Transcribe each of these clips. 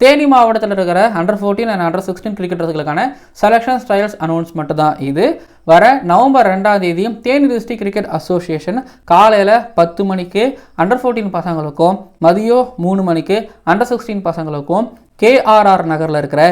தேனி மாவட்டத்தில் இருக்கிற under fourteen and under sixteen கிரிக்கெட்டர்களுக்கான selection trials announcement தான் இது. வர நவம்பர் ரெண்டாம் தேதியும் தேனி டிஸ்ட்ரிக்ட் கிரிக்கெட் அசோசியேஷன் காலையில் பத்து மணிக்கு அண்டர் ஃபோர்டீன் பசங்களுக்கும் மதியம் மூணு மணிக்கு அண்டர் சிக்ஸ்டீன் பசங்களுக்கும் கேஆர்ஆர் நகரில் இருக்கிற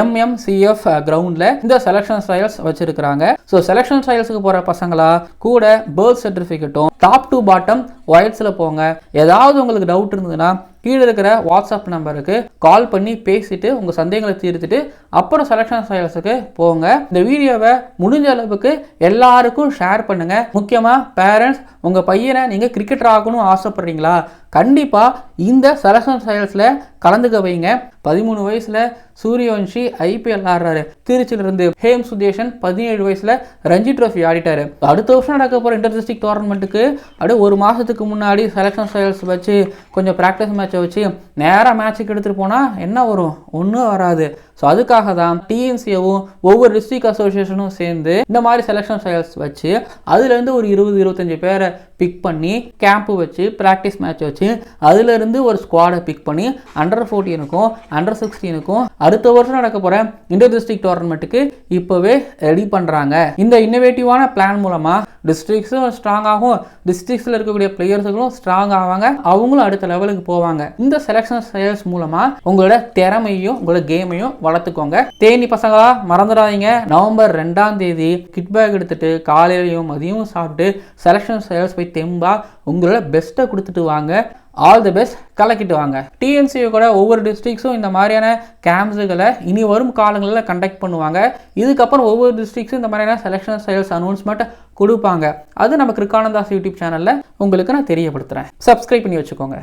எம்எம்சிஎஃப் கிரவுண்டில் இந்த செலெக்ஷன் ஸ்டைல்ஸ் வச்சுருக்கிறாங்க. ஸோ செலெக்ஷன் ஸ்டைல்ஸுக்கு போகிற பசங்களா கூட பேர்த் சர்டிஃபிகேட்டும் டாப் டு பாட்டம் ஒயிட்ஸில் போங்க. ஏதாவது உங்களுக்கு டவுட் இருந்ததுன்னா கீழே இருக்கிற வாட்ஸ்அப் நம்பருக்கு கால் பண்ணி பேசிட்டு உங்கள் சந்தேகங்களை தீர்த்துட்டு அப்புறம் செலெக்ஷன் ஸ்டைல்ஸுக்கு போங்க. இந்த வீடியோவை முடிஞ்ச அளவுக்கு எல்லாருக்கும் ஷேர் பண்ணுங்க. முக்கியமாக பேரண்ட்ஸ் உங்கள் பையனை நீங்கள் கிரிக்கெட்டர் ஆகணும்னு ஆசைப்படுறீங்களா? கண்டிப்பாக இந்த செலக்ஷன் ஸ்டைல்ஸில் கலந்துக்க வைங்க. பதிமூணு வயசில் சூரியவன்ஷி ஐபிஎல் ஆடுறாரு. திருச்சியிலிருந்து ஹேம் சுதேஷன் பதினேழு வயசில் ரஞ்சி ட்ரோஃபி ஆடிட்டாரு. அடுத்த வருஷம் நடக்க போகிற இன்டர் டிஸ்ட்ரிக்ட் டோர்னமெண்ட்டுக்கு அப்படியே ஒரு மாதத்துக்கு முன்னாடி செலெக்ஷன் ஸ்டைல்ஸ் வச்சு கொஞ்சம் ப்ராக்டிஸ் மேட்சை வச்சு நேராக மேட்ச்சுக்கு எடுத்துகிட்டு போனால் என்ன வரும்? ஒன்றும் வராது. ஸோ அதுக்காக தான் டிஎன்சிஏவும் ஒவ்வொரு டிஸ்ட்ரிக்ட் அசோசியேஷனும் சேர்ந்து இந்த மாதிரி செலெக்ஷன் ஸ்டைல்ஸ் வச்சு அதுலேருந்து ஒரு இருபது இருபத்தஞ்சு பேரை பிக் பண்ணி கேம்ப்பு வச்சு ப்ராக்டிஸ் மேட்ச் வச்சு அதுலேருந்து ஒரு ஸ்குவாடை பிக் பண்ணி அண்டர் ஃபோர்டீனுக்கும் அண்டர் சிக்ஸ்டீனுக்கும் அடுத்த வருஷம் நடக்க போகிற இன்டர் டிஸ்ட்ரிக்ட் டோர்னமெண்ட்டுக்கு இப்போவே ரெடி பண்ணுறாங்க இந்த இன்னோவேட்டிவான பிளான் மூலமாக டிஸ்ட்ரிக்ஸும் ஸ்ட்ராங் ஆகும் டிஸ்ட்ரிக்ஸில் இருக்கக்கூடிய பிளேயர்ஸுகளும் ஸ்ட்ராங் ஆவாங்க. அவங்களும் அடுத்த லெவலுக்கு போவாங்க. இந்த செலெக்ஷன் செயல்ஸ் மூலமாக உங்களோட திறமையும் உங்களோட கேமையும் வளர்த்துக்கோங்க. தேனி பசங்களா மறந்துடாதீங்க. நவம்பர் ரெண்டாம் தேதி கிட் பேக் எடுத்துட்டு காலையிலையும் மதியமும் சாப்பிட்டு செலெக்ஷன் ஸ்டைல்ஸ் போய் தெம்பா உங்களோட பெஸ்ட்டை கொடுத்துட்டு வாங்க. ஆல் தி பெஸ்ட் கலக்கிட்டு வாங்க. டிஎன்சியோ கூட ஒவ்வொரு டிஸ்ட்ரிக்ஸும் இந்த மாதிரியான கேம்ப்ஸுகளை இனி வரும் காலங்களில் கண்டக்ட் பண்ணுவாங்க. இதுக்கப்புறம் ஒவ்வொரு டிஸ்ட்ரிக்ஸும் இந்த மாதிரியான செலெக்ஷன் ஸ்டைல்ஸ் அனௌன்ஸ்மெண்ட் கொடுப்பாங்க. அது நம்ம கிருக்கானந்தாஸ் யூடியூப் சேனலில் உங்களுக்கு நான் தெரியப்படுத்துகிறேன் சப்ஸ்கிரைப் பண்ணி வச்சுக்கோங்க.